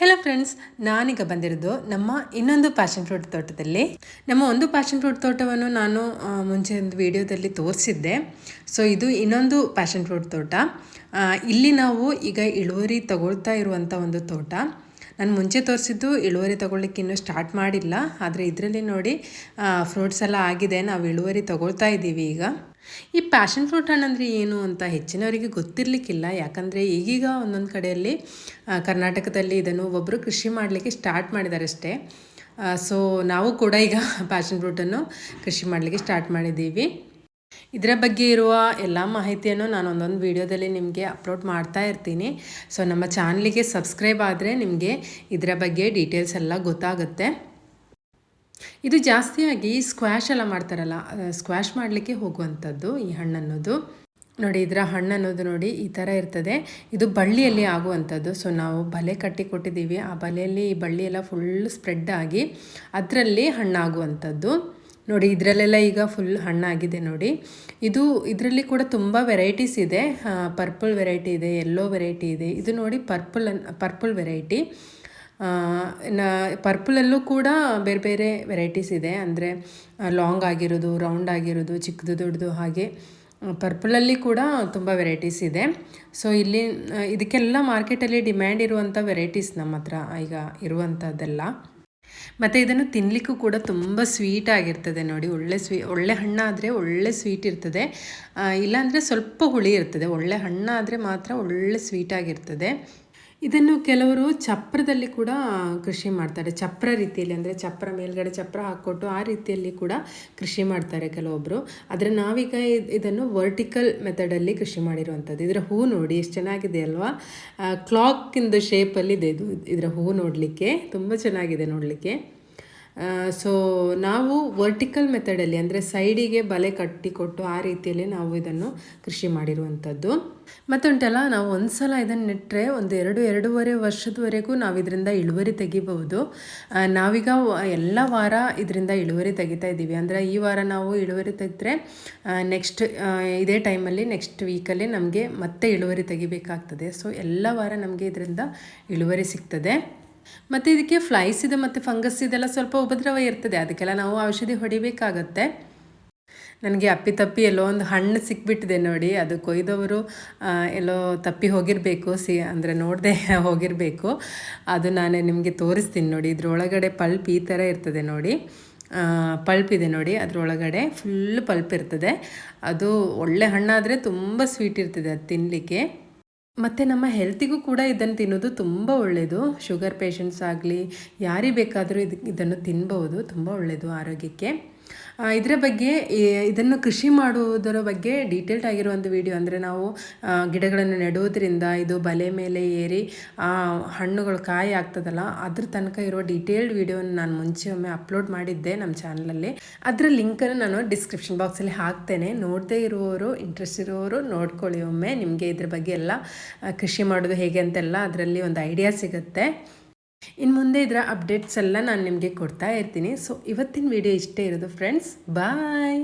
Hello friends ನಾನೀಗ ಬಂದಿರೋದು ನಮ್ಮ ಇನ್ನೊಂದು ಪ್ಯಾಷನ್ ಫ್ರೂಟ್ ತೋಟದಲ್ಲಿ. ನಮ್ಮ ಒಂದು ಪ್ಯಾಷನ್ ಫ್ರೂಟ್ ತೋಟವನ್ನು ನಾನು ಮುಂಚೆ ಒಂದು ವಿಡಿಯೋದಲ್ಲಿ ತೋರಿಸಿದ್ದೆ. ಸೊ ಇದು ಇನ್ನೊಂದು ಪ್ಯಾಷನ್ ಫ್ರೂಟ್ ತೋಟ. ಇಲ್ಲಿ ನಾವು ಈಗ ಇಳುವರಿ ತಗೊಳ್ತಾ ಇರುವಂಥ ಒಂದು ತೋಟ. ನಾನು ಮುಂಚೆ ತೋರಿಸಿದ್ದು ಇಳುವರಿ ತಗೊಳ್ಳಿಕ್ಕೆ ಇನ್ನೂ ಸ್ಟಾರ್ಟ್ ಮಾಡಿಲ್ಲ. ಆದರೆ ಇದರಲ್ಲಿ ನೋಡಿ ಫ್ರೂಟ್ಸ್ ಎಲ್ಲ ಆಗಿದೆ. ನಾವು ಇಳುವರಿ ತಗೊಳ್ತಾ ಇದ್ದೀವಿ ಈಗ. ಈ ಪ್ಯಾಷನ್ ಫ್ರೂಟ್ ಹಣ್ಣಂದರೆ ಏನು ಅಂತ ಹೆಚ್ಚಿನವರಿಗೆ ಗೊತ್ತಿರಲಿಕ್ಕಿಲ್ಲ. ಯಾಕಂದರೆ ಈಗೀಗ ಒಂದೊಂದು ಕಡೆಯಲ್ಲಿ ಕರ್ನಾಟಕದಲ್ಲಿ ಇದನ್ನು ಒಬ್ಬರು ಕೃಷಿ ಮಾಡಲಿಕ್ಕೆ ಸ್ಟಾರ್ಟ್ ಮಾಡಿದ್ದಾರೆ ಅಷ್ಟೇ. ಸೊ ನಾವು ಕೂಡ ಈಗ ಪ್ಯಾಷನ್ ಫ್ರೂಟನ್ನು ಕೃಷಿ ಮಾಡಲಿಕ್ಕೆ ಸ್ಟಾರ್ಟ್ ಮಾಡಿದ್ದೀವಿ. ಇದರ ಬಗ್ಗೆ ಇರುವ ಎಲ್ಲ ಮಾಹಿತಿಯನ್ನು ನಾನು ಒಂದೊಂದು ವಿಡಿಯೋದಲ್ಲಿ ನಿಮಗೆ ಅಪ್ಲೋಡ್ ಮಾಡ್ತಾ ಇರ್ತೀನಿ. ಸೊ ನಮ್ಮ ಚಾನಲಿಗೆ ಸಬ್ಸ್ಕ್ರೈಬ್ ಆದರೆ ನಿಮಗೆ ಇದರ ಬಗ್ಗೆ ಡೀಟೇಲ್ಸ್ ಎಲ್ಲ ಗೊತ್ತಾಗುತ್ತೆ. ಇದು ಜಾಸ್ತಿಯಾಗಿ ಸ್ಕ್ವಾಶ್ ಎಲ್ಲ ಮಾಡ್ತಾರಲ್ಲ ಸ್ಕ್ವಾಶ್ ಮಾಡಲಿಕ್ಕೆ ಹೋಗುವಂಥದ್ದು ಈ ಹಣ್ಣನ್ನೋದು. ನೋಡಿ, ಇದರ ಹಣ್ಣು ಅನ್ನೋದು ನೋಡಿ ಈ ಥರ ಇರ್ತದೆ. ಇದು ಬಳ್ಳಿಯಲ್ಲಿ ಆಗುವಂಥದ್ದು. ಸೊ ನಾವು ಬಲೆ ಕಟ್ಟಿ ಕೊಟ್ಟಿದ್ದೀವಿ. ಆ ಬಲೆಯಲ್ಲಿ ಈ ಬಳ್ಳಿ ಎಲ್ಲ ಫುಲ್ ಸ್ಪ್ರೆಡ್ ಆಗಿ ಅದರಲ್ಲಿ ಹಣ್ಣಾಗುವಂಥದ್ದು. ನೋಡಿ, ಇದರಲ್ಲೆಲ್ಲ ಈಗ ಫುಲ್ ಹಣ್ಣಾಗಿದೆ ನೋಡಿ. ಇದು ಇದರಲ್ಲಿ ಕೂಡ ತುಂಬ ವೆರೈಟೀಸ್ ಇದೆ. ಪರ್ಪಲ್ ವೆರೈಟಿ ಇದೆ ಯೆಲ್ಲೋ ವೆರೈಟಿ ಇದೆ. ಇದು ನೋಡಿ ಪರ್ಪಲ್ ಪರ್ಪಲ್ ವೆರೈಟಿ ಪರ್ಪಲಲ್ಲೂ ಕೂಡ ಬೇರೆ ಬೇರೆ ವೆರೈಟೀಸ್ ಇದೆ. ಅಂದರೆ ಲಾಂಗ್ ಆಗಿರೋದು ರೌಂಡ್ ಆಗಿರೋದು, ಚಿಕ್ಕದು, ದೊಡ್ಡದು ಹಾಗೆ ಪರ್ಪಲಲ್ಲಿ ಕೂಡ ತುಂಬ ವೆರೈಟೀಸ್ ಇದೆ. ಸೊ ಇಲ್ಲಿ ಇದಕ್ಕೆಲ್ಲ ಮಾರ್ಕೆಟಲ್ಲಿ ಡಿಮ್ಯಾಂಡ್ ಇರುವಂಥ ವೆರೈಟೀಸ್ ನಮ್ಮ ಹತ್ರ ಈಗ ಇರುವಂಥದ್ದೆಲ್ಲ ಮತ್ತು ಇದನ್ನು ತಿನ್ನಲಿಕ್ಕೂ ಕೂಡ ತುಂಬ ಸ್ವೀಟ್ ಆಗಿರ್ತದೆ ನೋಡಿ. ಒಳ್ಳೆ ಸ್ವೀ ಒಳ್ಳೆ ಹಣ್ಣಾದರೆ ಒಳ್ಳೆ ಸ್ವೀಟ್ ಇರ್ತದೆ. ಇಲ್ಲಾಂದರೆ ಸ್ವಲ್ಪ ಹುಳಿ ಇರ್ತದೆ. ಒಳ್ಳೆ ಹಣ್ಣಾದರೆ ಮಾತ್ರ ಒಳ್ಳೆ ಸ್ವೀಟ್ ಆಗಿರ್ತದೆ. ಇದನ್ನು ಕೆಲವರು ಚಪ್ರದಲ್ಲಿ ಕೂಡ ಕೃಷಿ ಮಾಡ್ತಾರೆ. ಚಪ್ರ ರೀತಿಯಲ್ಲಿ ಅಂದರೆ ಚಪ್ರ ಮೇಲ್ಗಡೆ ಚಪ್ರ ಹಾಕ್ಕೊಟ್ಟು ಆ ರೀತಿಯಲ್ಲಿ ಕೂಡ ಕೃಷಿ ಮಾಡ್ತಾರೆ ಕೆಲವೊಬ್ಬರು ಆದರೆ ನಾವೀಗ ಇದ್- ಇದನ್ನು ವರ್ಟಿಕಲ್ ಮೆಥಡಲ್ಲಿ ಕೃಷಿ ಮಾಡಿರುವಂಥದ್ದು. ಇದರ ಹೂ ನೋಡಿ, ಎಷ್ಟು ಚೆನ್ನಾಗಿದೆ ಅಲ್ವಾ? ಕ್ಲಾಕಿಂದ ಶೇಪಲ್ಲಿದೆ ಇದು. ಇದರ ಹೂ ನೋಡಲಿಕ್ಕೆ, ತುಂಬ ಚೆನ್ನಾಗಿದೆ ನೋಡಲಿಕ್ಕೆ. ಸೊ ನಾವು ವರ್ಟಿಕಲ್ ಮೆಥಡಲ್ಲಿ ಅಂದರೆ ಸೈಡಿಗೆ ಬಲೆ ಕಟ್ಟಿಕೊಟ್ಟು ಆ ರೀತಿಯಲ್ಲಿ ನಾವು ಇದನ್ನು ಕೃಷಿ ಮಾಡಿರುವಂಥದ್ದು. ಮತ್ತೊಂಟಲ್ಲ, ನಾವು ಒಂದು ಸಲ ಇದನ್ನು ನೆಟ್ಟರೆ ಒಂದು ಎರಡು, ಎರಡೂವರೆ ವರ್ಷದವರೆಗೂ ನಾವು ಇದರಿಂದ ಇಳುವರಿ ತೆಗಿಬಹುದು. ನಾವೀಗ ಎಲ್ಲ ವಾರ ಇದರಿಂದ ಇಳುವರಿ ತೆಗಿತಾ ಇದ್ದೀವಿ. ಅಂದರೆ ಈ ವಾರ ನಾವು ಇಳುವರಿ ತೆಗೆದ್ರೆ ನೆಕ್ಸ್ಟ್ ಇದೇ ಟೈಮಲ್ಲಿ ನೆಕ್ಸ್ಟ್ ವೀಕಲ್ಲಿ ನಮಗೆ ಮತ್ತೆ ಇಳುವರಿ ತೆಗಿಬೇಕಾಗ್ತದೆ. ಸೊ ಎಲ್ಲ ವಾರ ನಮಗೆ ಇದರಿಂದ ಇಳುವರಿ ಸಿಗ್ತದೆ. ಮತ್ತು ಇದಕ್ಕೆ ಫ್ಲೈಸ್ ಇದೆ ಮತ್ತು ಫಂಗಸ್ ಇದೆಲ್ಲ ಸ್ವಲ್ಪ ಉಪದ್ರವ ಇರ್ತದೆ. ಅದಕ್ಕೆಲ್ಲ ನಾವು ಔಷಧಿ ಹೊಡಿಬೇಕಾಗತ್ತೆ. ನನಗೆ ಅಪ್ಪಿ ತಪ್ಪಿ ಎಲ್ಲೋ ಒಂದು ಹಣ್ಣು ಸಿಕ್ಬಿಟ್ಟಿದೆ ನೋಡಿ. ಅದು ಕೊಯ್ದವರು ಎಲ್ಲೋ ತಪ್ಪಿ ಹೋಗಿರಬೇಕು. ಸಿ, ಅಂದರೆ ನೋಡದೆ ಹೋಗಿರಬೇಕು. ಅದು ನಾನು ನಿಮಗೆ ತೋರಿಸ್ತೀನಿ ನೋಡಿ. ಇದ್ರೊಳಗಡೆ ಪಲ್ಪ್ ಈ ಥರ ಇರ್ತದೆ ನೋಡಿ. ಪಲ್ಪ್ ಇದೆ ನೋಡಿ. ಅದರೊಳಗಡೆ ಫುಲ್ ಪಲ್ಪ್ ಇರ್ತದೆ. ಅದು ಒಳ್ಳೆ ಹಣ್ಣಾದರೆ ತುಂಬ ಸ್ವೀಟ್ ಇರ್ತದೆ ಅದು ತಿನ್ನಲಿಕ್ಕೆ ಮತ್ತು ನಮ್ಮ ಹೆಲ್ತಿಗೂ ಕೂಡ ಇದನ್ನು ತಿನ್ನೋದು ತುಂಬ ಒಳ್ಳೆಯದು ಶುಗರ್ ಪೇಷಂಟ್ಸ್ ಆಗಲಿ, ಯಾರಿಗೆ ಬೇಕಾದರೂ ಇದು ಇದನ್ನು ತಿನ್ಬೋದು. ತುಂಬ ಒಳ್ಳೆಯದು ಆರೋಗ್ಯಕ್ಕೆ. ಇದರ ಬಗ್ಗೆ ಇದನ್ನು ಕೃಷಿ ಮಾಡುವುದರ ಬಗ್ಗೆ ಡೀಟೇಲ್ಡ್ ಆಗಿರುವಂಥ ವಿಡಿಯೋ ಅಂದರೆ ನಾವು ಗಿಡಗಳನ್ನು ನೆಡುವುದರಿಂದ ಇದು ಬಲೆ ಮೇಲೆ ಏರಿ ಹಣ್ಣುಗಳು ಕಾಯಿ ಆಗ್ತದಲ್ಲ, ಅದ್ರ ತನಕ ಇರೋ ಡೀಟೇಲ್ಡ್ ವಿಡಿಯೋನ ನಾನು ಮುಂಚೆ ಒಮ್ಮೆ ಅಪ್ಲೋಡ್ ಮಾಡಿದ್ದೆ ನಮ್ಮ ಚಾನಲಲ್ಲಿ ಅದರ ಲಿಂಕನ್ನು ನಾನು ಡಿಸ್ಕ್ರಿಪ್ಷನ್ ಬಾಕ್ಸಲ್ಲಿ ಹಾಕ್ತೇನೆ. ನೋಡದೇ ಇರುವವರು ಇಂಟ್ರೆಸ್ಟ್ ಇರುವವರು ನೋಡ್ಕೊಳ್ಳಿ ಒಮ್ಮೆ ನಿಮಗೆ ಇದ್ರ ಬಗ್ಗೆ ಎಲ್ಲ ಕೃಷಿ ಮಾಡೋದು ಹೇಗೆ ಅಂತೆಲ್ಲ ಅದರಲ್ಲಿ ಒಂದು ಐಡಿಯಾ ಸಿಗುತ್ತೆ. ಇನ್ನು ಮುಂದೆ ಇದರ ಅಪ್ಡೇಟ್ಸ್ ಎಲ್ಲ ನಾನು ನಿಮಗೆ ಕೊಡ್ತಾ ಇರ್ತೀನಿ. ಸೊ ಇವತ್ತಿನ ವಿಡಿಯೋ ಇಷ್ಟೇ ಇರೋದು ಫ್ರೆಂಡ್ಸ್ ಬಾಯ್